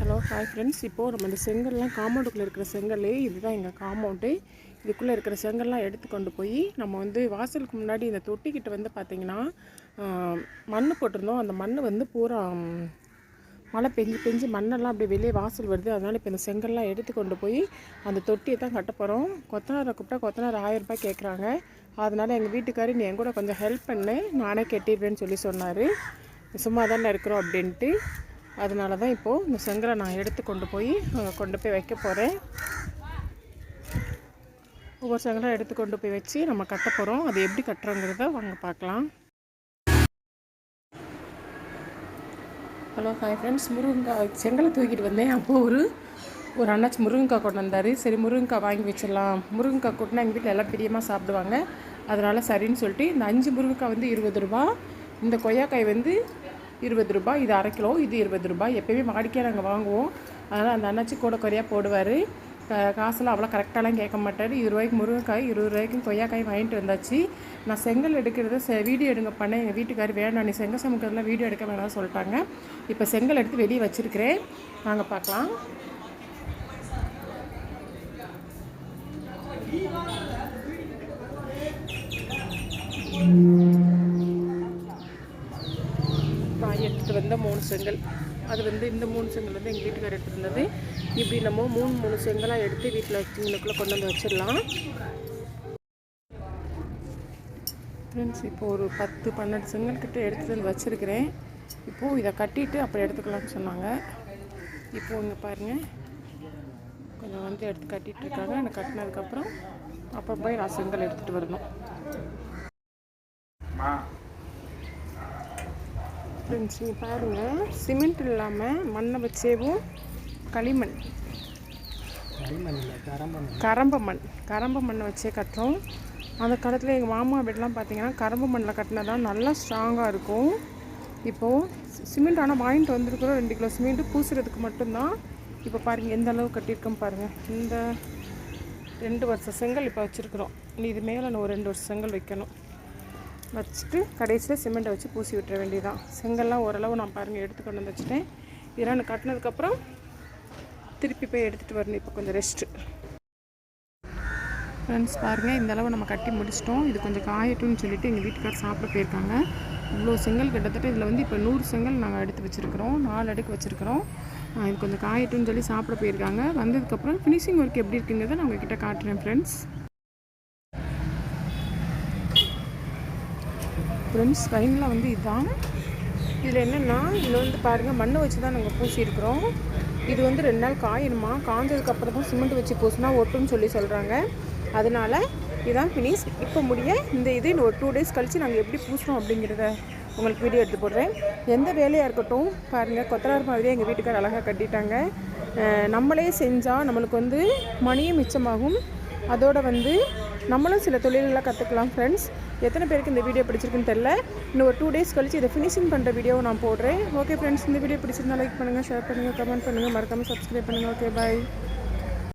Hello hi friends. இப்போது நம்ம இந்த செங்கல்லாம் காம்பவுண்டுக்குள்ளே இருக்கிற செங்கல்லே இதுதான் எங்கள் காம்பவுண்டு. இதுக்குள்ளே இருக்கிற செங்கல்லாம் எடுத்து கொண்டு போய் நம்ம வந்து வாசலுக்கு முன்னாடி இந்த தொட்டிக்கிட்ட வந்து பார்த்திங்கன்னா மண் போட்டிருந்தோம். அந்த மண் வந்து பூரா மழை பெஞ்சு பெஞ்சு மண்ணெல்லாம் அப்படியே வெளியே வாசல் வருது. அதனால் இப்போ இந்த செங்கல்லாம் எடுத்து கொண்டு போய் அந்த தொட்டியை தான் கட்ட போகிறோம் கொத்தனாரை கூப்பிட்டா கொத்தனார் ஆயிரம் ரூபாய் கேட்குறாங்க அதனால் எங்கள் வீட்டுக்காரர் நீ என் கூட கொஞ்சம் ஹெல்ப் பண்ணு. நானே கட்டிடுவேன்னு சொல்லி சொன்னார். சும்மா தானே இருக்கிறோம் அப்படின்ட்டு. அதனால தான் இப்போது இந்த செங்கலை நான் எடுத்து கொண்டு போய் அங்கே கொண்டு போய் வைக்க போகிறேன் ஒவ்வொரு செங்கலாக எடுத்து கொண்டு போய் வச்சு நம்ம கட்ட போகிறோம் அது எப்படி கட்டுறோங்கிறத வாங்க பார்க்கலாம். ஹலோ ஹாய் ஃப்ரெண்ட்ஸ் முருங்கக்காய் செங்கலை தூக்கிட்டு வந்தேன். அப்போது ஒரு ஒரு அண்ணாச்சி முருங்கைக்காய் கொண்டு வந்தார். சரி முருங்கைக்காய் வாங்கி வச்சிடலாம். முருங்கைக்காய் கூட்டினா எங்கள் வீட்டில் எல்லாம் பிரியமாக சாப்பிடுவாங்க. அதனால் சரின்னு சொல்லிட்டு இந்த அஞ்சு முருங்கைக்காய் வந்து இருபது ரூபா. இந்த கொய்யாக்காய் வந்து இருபது ரூபாய் இது அரை கிலோ இது இருபது ரூபாய். எப்போயுமே வாடிக்கையாக நாங்கள் வாங்குவோம். அதனால் அந்த அண்ணாச்சி கூட குறையாக போடுவார். காசெல்லாம் அவ்வளோ கரெக்டாலாம் கேட்க மாட்டார். இருபது ரூபாய்க்கு முருங்கைக்காய் இருபது ரூபாய்க்கும் கொய்யாக்காய் வாங்கிட்டு வந்தாச்சு. நான் செங்கல் எடுக்கிறத செ வீடியோ எடுங்க பண்ணேன். எங்கள் வீட்டுக்கார் வேண்டாம் நீ செங்கல் சமைக்கிறதுலாம் வீடியோ எடுக்க வேணாம்னு சொல்லிட்டாங்க. இப்போ செங்கல் எடுத்து வெளியே வச்சுருக்கிறேன். நாங்கள் பார்க்கலாம். நான் எடுத்துகிட்டு வந்த மூணு செங்கல். அது வந்து இந்த மூணு செங்கல் வந்து எங்கள் வீட்டுக்காரர் எடுத்துருந்தது வந்தது. இப்படி நம்ம மூணு மூணு செங்கலாக எடுத்து வீட்டில் வச்சுங்களுக்குள்ளே கொண்டு வந்து வச்சிடலாம். ஃப்ரெண்ட்ஸ் இப்போ ஒரு பத்து பன்னெண்டு செங்கல் கிட்ட எடுத்துகிட்டு வந்து வச்சுருக்கிறேன். இப்போது இதை கட்டிட்டு அப்புறம் எடுத்துக்கலாம்னு சொன்னாங்க. இப்போது இங்கே பாருங்கள் கொஞ்சம் வந்து எடுத்து கட்டிகிட்டு இருக்காங்க. எனக்கு கட்டினதுக்கப்புறம் அப்போ போய் நான் செங்கல் எடுத்துகிட்டு வரணும். ஃப்ரெண்ட்ஸ் நீங்கள் பாருங்கள் சிமெண்ட் இல்லாமல் மண்ணை வச்சேவும் களிமண். கரம்ப மண். கரம்ப மண்ணை வச்சே கட்டுறோம். அந்த காலத்தில் எங்கள் மாமா வீடெலாம் பார்த்தீங்கன்னா கரம்பு மண்ணில் கட்டினா தான் நல்லா ஸ்ட்ராங்காக இருக்கும். இப்போது சிமெண்ட் ஆனால் வாங்கிட்டு வந்திருக்கிறோம். ரெண்டு கிலோ சிமெண்ட்டு பூசுறதுக்கு மட்டும்தான் இப்போ பாருங்கள் எந்த அளவு கட்டியிருக்கோம் பாருங்கள் இந்த ரெண்டு வருஷம் செங்கல் இப்போ வச்சுருக்குறோம். இது மேலே நான் ஒரு ரெண்டு வருஷம் செங்கல் வைக்கணும். வச்சுட்டு கடைசியில் சிமெண்ட்டை வச்சு பூசி விட்டுற வேண்டியதான் செங்கல்லாம் ஓரளவு நான் பாருங்கள் எடுத்து கொண்டு வந்து வச்சுட்டேன். இதெல்லாம் நான் கட்டினதுக்கப்புறம் திருப்பி போய் எடுத்துகிட்டு வரணும். இப்போ கொஞ்சம் ரெஸ்ட்டு ஃப்ரெண்ட்ஸ் பாருங்கள் இந்த அளவு நம்ம கட்டி முடிச்சிட்டோம். இது கொஞ்சம் காயட்டும்னு சொல்லிட்டு எங்கள் வீட்டுக்கார் சாப்பிட போயிருக்காங்க. இவ்வளோ செங்கல் கிட்டத்தட்ட இதில் வந்து இப்போ நூறு செங்கல் நாங்கள் எடுத்து வச்சுருக்கிறோம். நாலு அடுக்கு வச்சுருக்கிறோம். இது கொஞ்சம் காயட்டும்னு சொல்லி சாப்பிட போயிருக்காங்க. வந்ததுக்கப்புறம் ஃபினிஷிங் ஒர்க் எப்படி இருக்குங்கிறத நான் உங்ககிட்ட காட்டுறேன் ஃப்ரெண்ட்ஸ் ஃப்ரெண்ட்ஸ் ஃபைனலாக வந்து இதுதான் இதில் என்னென்னா இதில் வந்து பாருங்கள் மண்ணை வச்சு தான் நாங்கள் பூசியிருக்கிறோம். இது வந்து ரெண்டு நாள் காயணுமா? காஞ்சதுக்கப்புறம் தான் சிமெண்ட் வச்சு பூசினா ஒட்டுன்னு சொல்லி சொல்கிறாங்க அதனால இதுதான் ஃபினிஷ் இப்போ முடிய இந்த இது இன்னும் ஒரு டூ டேஸ் கழித்து நாங்கள் எப்படி பூசணும் அப்படிங்கிறத உங்களுக்கு வீடியோ எடுத்து போடுறேன். எந்த வேலையாக இருக்கட்டும் பாருங்கள் கொத்தனார் மாதிரியே எங்கள் வீட்டுக்கார் அழகாக கட்டிட்டாங்க. நம்மளே செஞ்சால் நம்மளுக்கு வந்து மணியும் மிச்சமாகும். அதோடு வந்து நம்மளும் சில தொழிலெல்லாம் கற்றுக்கலாம் ஃப்ரெண்ட்ஸ் எத்தனை பேருக்கு இந்த வீடியோ பிடிச்சிருக்குன்னு தெரில இன்னும் ஒரு டூ டேஸ் கழிச்சு இதை ஃபினிஷிங் பண்ணுற வீடியோவை நான் போடுறேன். ஓகே ஃப்ரெண்ட்ஸ் இந்த வீடியோ பிடிச்சிருந்தா லைக் பண்ணுங்கள் ஷேர் பண்ணுங்கள் கமெண்ட் பண்ணுங்கள் மறக்காமல் சப்ஸ்கிரைப் பண்ணுங்கள் ஓகே பாய்